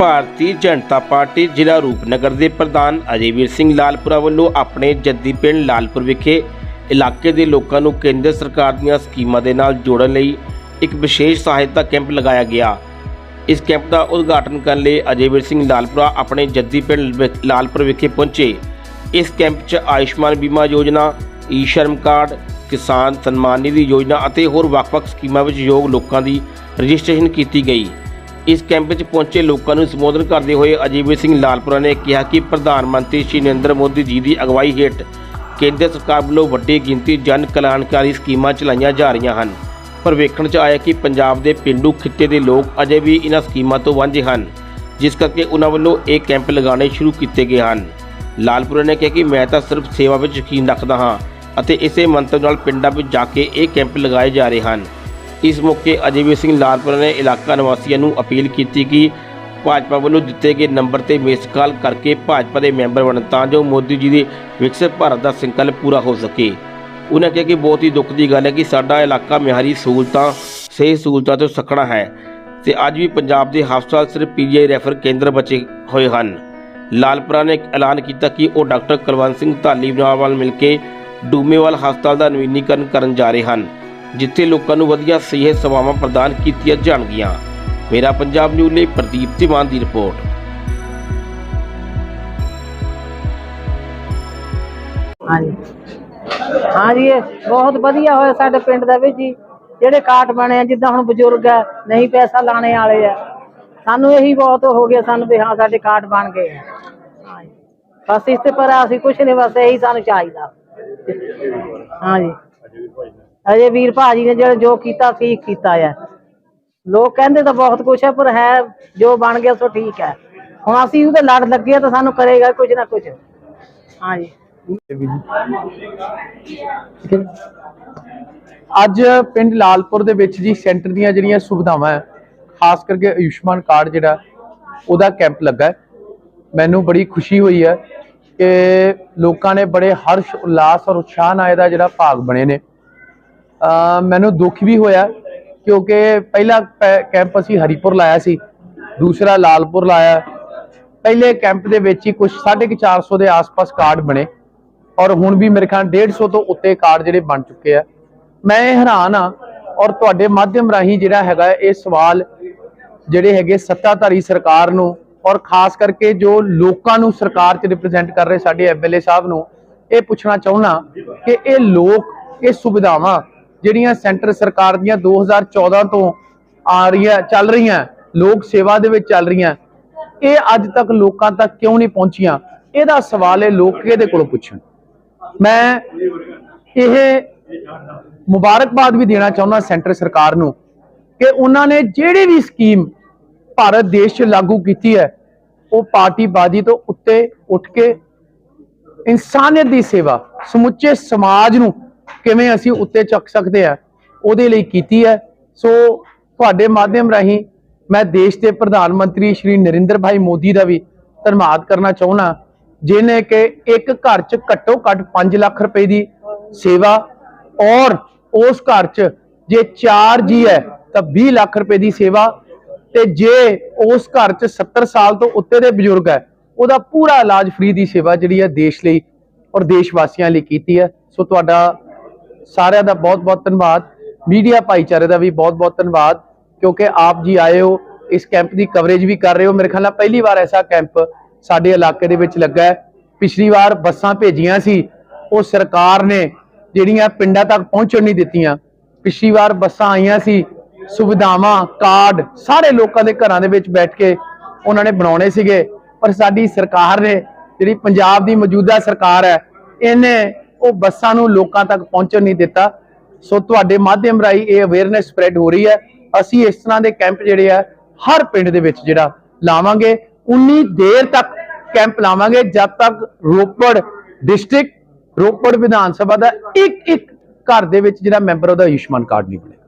Bharatiya Janata party ਜ਼ਿਲ੍ਹਾ ਰੂਪਨਗਰ ਦੇ ਪ੍ਰਧਾਨ ਅਜੇਵੀਰ ਸਿੰਘ ਲਾਲਪੁਰਾ ਵੱਲੋਂ ਆਪਣੇ ਜੱਦੀ ਪਿੰਡ ਲਾਲਪੁਰ ਵਿਖੇ ਇਲਾਕੇ ਦੇ ਲੋਕਾਂ ਨੂੰ ਕੇਂਦਰ ਸਰਕਾਰ ਦੀਆਂ ਸਕੀਮਾਂ ਦੇ ਨਾਲ ਜੋੜਨ ਲਈ ਇੱਕ ਵਿਸ਼ੇਸ਼ ਸਹਾਇਤਾ ਕੈਂਪ ਲਗਾਇਆ ਗਿਆ। ਇਸ ਕੈਂਪ ਦਾ ਉਦਘਾਟਨ ਕਰਨ ਲਈ ਅਜੇਵੀਰ ਸਿੰਘ ਲਾਲਪੁਰਾ ਆਪਣੇ ਜੱਦੀ ਪਿੰਡ ਵਿ- ਲਾਲਪੁਰ ਵਿਖੇ ਪਹੁੰਚੇ। ਇਸ ਕੈਂਪ 'ਚ ਆਯੁਸ਼ਮਾਨ ਬੀਮਾ ਯੋਜਨਾ, ਈ ਸ਼ਰਮ ਕਾਰਡ, ਕਿਸਾਨ ਸਨਮਾਨ ਨਿਧੀ ਯੋਜਨਾ ਅਤੇ ਹੋਰ ਵੱਖ-ਵੱਖ ਸਕੀਮਾਂ ਵਿੱਚ ਯੋਗ ਲੋਕਾਂ ਦੀ ਰਜਿਸਟ੍ਰੇਸ਼ਨ ਕੀਤੀ ਗਈ। ਇਸ ਕੈਂਪ ਵਿੱਚ ਪਹੁੰਚੇ ਲੋਕਾਂ ਨੂੰ ਸੰਬੋਧਨ ਕਰਦੇ ਹੋਏ ਅਜੀਵਰ ਸਿੰਘ ਲਾਲਪੁਰਾ ਨੇ ਕਿਹਾ ਕਿ ਪ੍ਰਧਾਨ ਮੰਤਰੀ ਸ਼੍ਰੀ ਨਰਿੰਦਰ ਮੋਦੀ ਜੀ ਦੀ ਅਗਵਾਈ ਹੇਠ ਕੇਂਦਰ ਸਰਕਾਰ ਵੱਲੋਂ ਵੱਡੀ ਗਿਣਤੀ ਜਨ ਕਲਿਆਣਕਾਰੀ ਸਕੀਮਾਂ ਚਲਾਈਆਂ ਜਾ ਰਹੀਆਂ ਹਨ। ਪਰ ਵੇਖਣ 'ਚ ਆਇਆ ਕਿ ਪੰਜਾਬ ਦੇ ਪਿੰਡੂ ਖਿੱਤੇ ਦੇ ਲੋਕ ਅਜੇ ਵੀ ਇਹਨਾਂ ਸਕੀਮਾਂ ਤੋਂ ਵਾਂਝੇ ਹਨ, ਜਿਸ ਕਰਕੇ ਉਹਨਾਂ ਵੱਲੋਂ ਇਹ ਕੈਂਪ ਲਗਾਉਣੇ ਸ਼ੁਰੂ ਕੀਤੇ ਗਏ ਹਨ। ਲਾਲਪੁਰਾ ਨੇ ਕਿਹਾ ਕਿ ਮੈਂ ਤਾਂ ਸਿਰਫ ਸੇਵਾ ਵਿੱਚ ਯਕੀਨ ਰੱਖਦਾ ਹਾਂ ਅਤੇ ਇਸੇ ਮੰਤਵ ਨਾਲ ਪਿੰਡਾਂ ਵਿੱਚ ਜਾ ਕੇ ਇਹ ਕੈਂਪ ਲਗਾਏ ਜਾ ਰਹੇ ਹਨ। ਇਸ ਮੌਕੇ ਅਜੀਵਰ ਸਿੰਘ ਲਾਲਪੁਰਾ ਨੇ ਇਲਾਕਾ ਨਿਵਾਸੀਆਂ ਨੂੰ ਅਪੀਲ ਕੀਤੀ ਕਿ ਭਾਜਪਾ ਵੱਲੋਂ ਦਿੱਤੇ ਗਏ ਨੰਬਰ ਤੇ ਮਿਸ ਕਾਲ ਕਰਕੇ ਭਾਜਪਾ ਦੇ ਮੈਂਬਰ ਬਣਨ ਤਾਂ ਜੋ ਮੋਦੀ ਜੀ ਦੇ ਵਿਕਸਿਤ ਭਾਰਤ ਦਾ ਸੰਕਲਪ ਪੂਰਾ ਹੋ ਸਕੇ। ਉਹਨਾਂ ਕਿਹਾ ਕਿ ਬਹੁਤ ਹੀ ਦੁੱਖ ਦੀ ਗੱਲ ਹੈ ਕਿ ਸਾਡਾ ਇਲਾਕਾ ਮਿਆਰੀ ਸਹੂਲਤਾਂ, ਸਹੀ ਸਹੂਲਤਾਂ ਤੋਂ ਸੱਖਣਾ ਹੈ ਤੇ ਅੱਜ ਵੀ ਪੰਜਾਬ ਦੇ ਹਸਪਤਾਲ ਸਿਰਫ ਪੀਜੀਆਈ ਰੈਫਰ ਕੇਂਦਰ ਬਚੇ ਹੋਏ ਹਨ। ਲਾਲਪੁਰਾ ਨੇ ਐਲਾਨ ਕੀਤਾ ਕਿ ਉਹ ਡਾਕਟਰ ਕੁਲਵੰਤ ਸਿੰਘ ਧਾਲੀਵਾਲ ਨਾਲ ਮਿਲ ਕੇ ਡੂਮੇਵਾਲ ਹਸਪਤਾਲ ਦਾ ਨਵੀਨੀਕਰਨ ਕਰਨ ਜਾ ਰਹੇ ਹਨ। ਜਿੱਥੇ ਲੋਕਾਂ ਨੂੰ ਵਧੀਆ ਸਿਹਤ ਸੇਵਾਵਾਂ ਪ੍ਰਦਾਨ ਕੀਤੀਆਂ ਜਾਣਗੀਆਂ। ਮੇਰਾ ਪੰਜਾਬ ਨਿਊਜ਼ ਲਈ ਪ੍ਰਦੀਪ ਧੀਮਾਨ ਦੀ ਰਿਪੋਰਟ। ਹਾਂਜੀ। ਹਾਂਜੀ, ਇਹ ਬਹੁਤ ਵਧੀਆ ਹੋਇਆ ਸਾਡੇ ਪਿੰਡ ਦਾ ਵੀ ਜੀ। ਜਿਹੜੇ ਕਾਟ ਬਣੇ ਆ, ਜਿੱਦਾਂ ਹੁਣ ਬਜ਼ੁਰਗ ਆ, ਨਹੀਂ ਪੈਸਾ ਲਾਣੇ ਵਾਲੇ ਆ। ਸਾਨੂੰ ਇਹੀ ਬਹੁਤ ਹੋ ਗਿਆ ਸਾਨੂੰ ਵੀ ਹਾਂ, ਸਾਡੇ ਕਾਟ ਬਣ ਗਏ ਆ। ਹਾਂਜੀ। ਬਸ ਇਸ ਤੇ ਪਰ ਅਸੀਂ ਕੁਛ ਨਹੀਂ, ਬਸ ਇਹੀ ਸਾਨੂੰ ਚਾਹੀਦਾ। ਹਾਂਜੀ। ਅਜੇ ਵੀਰ ਭਾਜੀ ਨੇ ਜਿਹੜਾ ਜੋ ਕੀਤਾ, ਠੀਕ ਕੀਤਾ ਆ। ਲੋਕ ਕਹਿੰਦੇ ਤਾਂ ਬਹੁਤ ਕੁਛ ਹੈ ਪਰ ਹੈ, ਜੋ ਬਣ ਗਿਆ ਸੋ ਠੀਕ ਹੈ ਹੁਣ ਅਸੀਂ ਉਹਦੇ ਲੜ ਲੱਗੇ ਤਾਂ ਸਾਨੂੰ ਕਰੇਗਾ ਕੁਝ ਨਾ ਕੁਝ ਹਾਂਜੀ। ਅੱਜ ਪਿੰਡ ਲਾਲਪੁਰ ਦੇ ਵਿੱਚ ਜੀ ਸੈਂਟਰ ਦੀਆਂ ਜਿਹੜੀਆਂ ਸੁਵਿਧਾਵਾਂ ਹੈ ਖਾਸ ਕਰਕੇ ਆਯੁਸ਼ਮਾਨ ਕਾਰਡ ਜਿਹੜਾ, ਉਹਦਾ ਕੈਂਪ ਲੱਗਾ ਹੈ। ਮੈਨੂੰ ਬੜੀ ਖੁਸ਼ੀ ਹੋਈ ਹੈ ਕਿ ਲੋਕਾਂ ਨੇ ਬੜੇ ਹਰਸ਼ ਉਲਾਸ ਔਰ ਉਤਸ਼ਾਹ ਨਾਲ ਇਹਦਾ ਜਿਹੜਾ ਭਾਗ ਬਣੇ ਨੇ। ਮੈਨੂੰ ਦੁੱਖ ਵੀ ਹੋਇਆ ਕਿਉਂਕਿ ਪਹਿਲਾ ਪੈ- ਕੈਂਪ ਅਸੀਂ ਹਰੀਪੁਰ ਲਾਇਆ ਸੀ, ਦੂਸਰਾ ਲਾਲਪੁਰ ਲਾਇਆ। ਪਹਿਲੇ ਕੈਂਪ ਦੇ ਵਿੱਚ ਹੀ ਕੁਝ 450 ਦੇ ਆਸ-ਪਾਸ ਕਾਰਡ ਬਣੇ ਔਰ ਹੁਣ ਵੀ ਮੇਰੇ ਖਿਆਲ 150 ਤੋਂ ਉੱਤੇ ਕਾਰਡ ਜਿਹੜੇ ਬਣ ਚੁੱਕੇ ਆ। ਮੈਂ ਇਹ ਹੈਰਾਨ ਆ ਔਰ ਤੁਹਾਡੇ ਮਾਧਿਅਮ ਰਾਹੀਂ ਜਿਹੜਾ ਹੈਗਾ ਇਹ ਸਵਾਲ ਜਿਹੜੇ ਹੈਗੇ ਸੱਤਾਧਾਰੀ ਸਰਕਾਰ ਨੂੰ ਔਰ ਖਾਸ ਕਰਕੇ ਜੋ ਲੋਕਾਂ ਨੂੰ ਸਰਕਾਰ 'ਚ ਰਿਪਰੈਜ਼ੈਂਟ ਕਰ ਰਹੇ ਸਾਡੇ ਐਮਐਲਏ ਸਾਹਿਬ ਨੂੰ, ਇਹ ਪੁੱਛਣਾ ਚਾਹੁੰਦਾ ਕਿ ਇਹ ਲੋਕ, ਇਹ ਸੁਵਿਧਾਵਾਂ ਜਿਹੜੀਆਂ ਸੈਂਟਰ ਸਰਕਾਰ ਦੀਆਂ 2014 ਤੋਂ ਆ ਰਹੀਆਂ, ਚੱਲ ਰਹੀਆਂ, ਲੋਕ ਸੇਵਾ ਦੇ ਵਿੱਚ ਚੱਲ ਰਹੀਆਂ, ਇਹ ਅੱਜ ਤੱਕ ਲੋਕਾਂ ਤੱਕ ਕਿਉਂ ਨਹੀਂ ਪਹੁੰਚੀਆਂ? ਇਹਦਾ ਸਵਾਲ ਇਹ ਲੋਕ ਕਿਹਦੇ ਕੋਲੋਂ ਪੁੱਛਣ? ਮੈਂ ਇਹ ਮੁਬਾਰਕਬਾਦ ਵੀ ਦੇਣਾ ਚਾਹੁੰਦਾ ਸੈਂਟਰ ਸਰਕਾਰ ਨੂੰ ਕਿ ਉਹਨਾਂ ਨੇ ਜਿਹੜੀ ਵੀ ਸਕੀਮ ਭਾਰਤ ਦੇਸ਼ 'ਚ ਲਾਗੂ ਕੀਤੀ ਹੈ, ਉਹ ਪਾਰਟੀਬਾਜ਼ੀ ਤੋਂ ਉੱਤੇ ਉੱਠ ਕੇ ਇਨਸਾਨੀਅਤ ਦੀ ਸੇਵਾ, ਸਮੁੱਚੇ ਸਮਾਜ ਨੂੰ ਕਿਵੇਂ ਅਸੀਂ ਉੱਤੇ ਚੱਕ ਸਕਦੇ ਆ, ਉਹਦੇ ਲਈ ਕੀਤੀ ਹੈ। ਸੋ ਤੁਹਾਡੇ ਮਾਧਿਅਮ ਰਾਹੀਂ ਮੈਂ ਦੇਸ਼ ਦੇ ਪ੍ਰਧਾਨ ਮੰਤਰੀ ਸ਼੍ਰੀ ਨਰਿੰਦਰ ਭਾਈ ਮੋਦੀ ਦਾ ਵੀ ਧੰਨਵਾਦ ਕਰਨਾ ਚਾਹੁੰਦਾ ਜਿਨੇ ਕਿ ਇੱਕ ਘਰ 'ਚ ਘੱਟੋ ਘੱਟ 5 ਲੱਖ ਰੁਪਏ ਦੀ ਸੇਵਾ ਔਰ ਉਸ ਘਰ 'ਚ ਜੇ 4 ਜੀ ਹੈ ਤਾਂ 20 ਲੱਖ ਰੁਪਏ ਦੀ ਸੇਵਾ ਤੇ ਜੇ ਉਸ ਘਰ 'ਚ 70 ਸਾਲ ਤੋਂ ਉੱਤੇ ਦੇ ਬਜ਼ੁਰਗ ਹੈ, ਉਹਦਾ ਪੂਰਾ ਇਲਾਜ ਫ੍ਰੀ ਦੀ ਸੇਵਾ ਜਿਹੜੀ ਹੈ ਦੇਸ਼ ਲਈ ਔਰ ਦੇਸ਼ ਵਾਸੀਆਂ ਲਈ ਕੀਤੀ ਹੈ। ਸੋ ਤੁਹਾਡਾ ਸਾਰਿਆਂ ਦਾ ਬਹੁਤ-ਬਹੁਤ ਧੰਨਵਾਦ। ਮੀਡੀਆ ਭਾਈਚਾਰੇ ਦਾ ਵੀ ਬਹੁਤ-ਬਹੁਤ ਧੰਨਵਾਦ, ਕਿਉਂਕਿ ਆਪ ਜੀ ਆਏ ਹੋ, ਇਸ ਕੈਂਪ ਦੀ ਕਵਰੇਜ ਵੀ ਕਰ ਰਹੇ ਹੋ। ਮੇਰੇ ਖਿਆਲ ਨਾਲ ਪਹਿਲੀ ਵਾਰ ਐਸਾ ਕੈਂਪ ਸਾਡੇ ਇਲਾਕੇ ਦੇ ਵਿੱਚ ਲੱਗਾ ਹੈ। ਪਿਛਲੀ ਵਾਰ ਬੱਸਾਂ ਭੇਜੀਆਂ ਸੀ, ਉਹ ਸਰਕਾਰ ਨੇ ਜਿਹੜੀਆਂ ਪਿੰਡਾਂ ਤੱਕ ਪਹੁੰਚਣ ਨਹੀਂ ਦਿੱਤੀਆਂ। ਪਿਛਲੀ ਵਾਰ ਬੱਸਾਂ ਆਈਆਂ ਸੀ, ਸੁਵਿਧਾਵਾਂ, ਕਾਰਡ ਸਾਰੇ ਲੋਕਾਂ ਦੇ ਘਰਾਂ ਦੇ ਵਿੱਚ ਬੈਠ ਕੇ ਉਹਨਾਂ ਨੇ ਬਣਾਉਣੇ ਸੀਗੇ। ਪਰ ਸਾਡੀ ਸਰਕਾਰ ਨੇ ਜਿਹੜੀ ਪੰਜਾਬ ਦੀ ਮੌਜੂਦਾ ਸਰਕਾਰ ਹੈ, ਇਹਨੇ ਉਹ ਬੱਸਾਂ ਨੂੰ ਲੋਕਾਂ ਤੱਕ ਪਹੁੰਚਣ ਨਹੀਂ ਦਿੱਤਾ। ਸੋ ਤੁਹਾਡੇ ਮਾਧਿਅਮ ਰਾਹੀਂ ਇਹ ਅਵੇਅਰਨੈਸ ਸਪਰੈਡ ਹੋ ਰਹੀ ਹੈ। ਅਸੀਂ ਇਸ ਤਰ੍ਹਾਂ ਦੇ ਕੈਂਪ ਜਿਹੜੇ ਆ, ਹਰ ਪਿੰਡ ਦੇ ਵਿੱਚ ਜਿਹੜਾ ਲਾਵਾਂਗੇ। ਉਨੀ ਦੇਰ ਤੱਕ ਕੈਂਪ ਲਾਵਾਂਗੇ, ਜਦ ਤੱਕ ਰੋਪੜ ਡਿਸਟ੍ਰਿਕਟ ਰੋਪੜ ਵਿਧਾਨ ਸਭਾ ਦਾ ਇੱਕ ਇੱਕ ਘਰ ਦੇ ਵਿੱਚ ਜਿਹੜਾ ਮੈਂਬਰ ਉਹਦਾ ਆਯੁਸ਼ਮਾਨ ਕਾਰਡ ਨਹੀਂ ਬਣਿਆ।